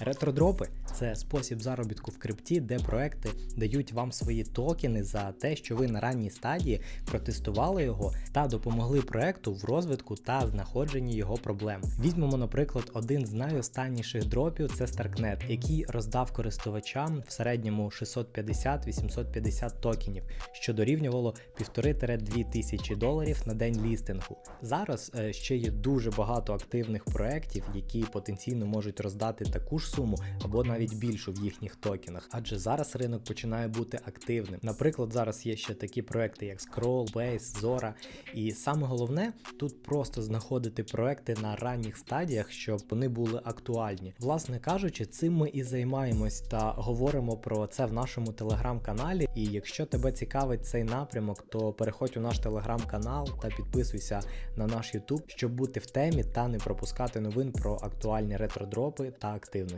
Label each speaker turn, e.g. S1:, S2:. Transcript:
S1: Ретродропи це спосіб заробітку в крипті, де проекти дають вам свої токени за те, що ви на ранній стадії протестували його та допомогли проекту в розвитку та знаходженні його проблем. Візьмемо, наприклад, один з найостанніших дропів це Starknet, який роздав користувачам в середньому 650-850 токенів, що дорівнювало 1,5-2 тисячі доларів на день лістингу. Зараз е, ще є дуже багато активних проєктів, які потенційно можуть роздати таку ж суму або навіть більшу в їхніх токенах, адже зараз ринок починає бути активним. Наприклад, зараз є ще такі проекти, як Scroll, Base, Zora. І саме головне тут просто знаходити проекти на ранніх стадіях, щоб вони були актуальні. Власне кажучи, цим ми і займаємось та говоримо про це в нашому телеграм-каналі. І якщо тебе цікавить цей напрямок, то переходь у наш телеграм-канал та підписуйся на наш YouTube, щоб бути в темі та не пропускати новин про актуальні ретродропи та активності.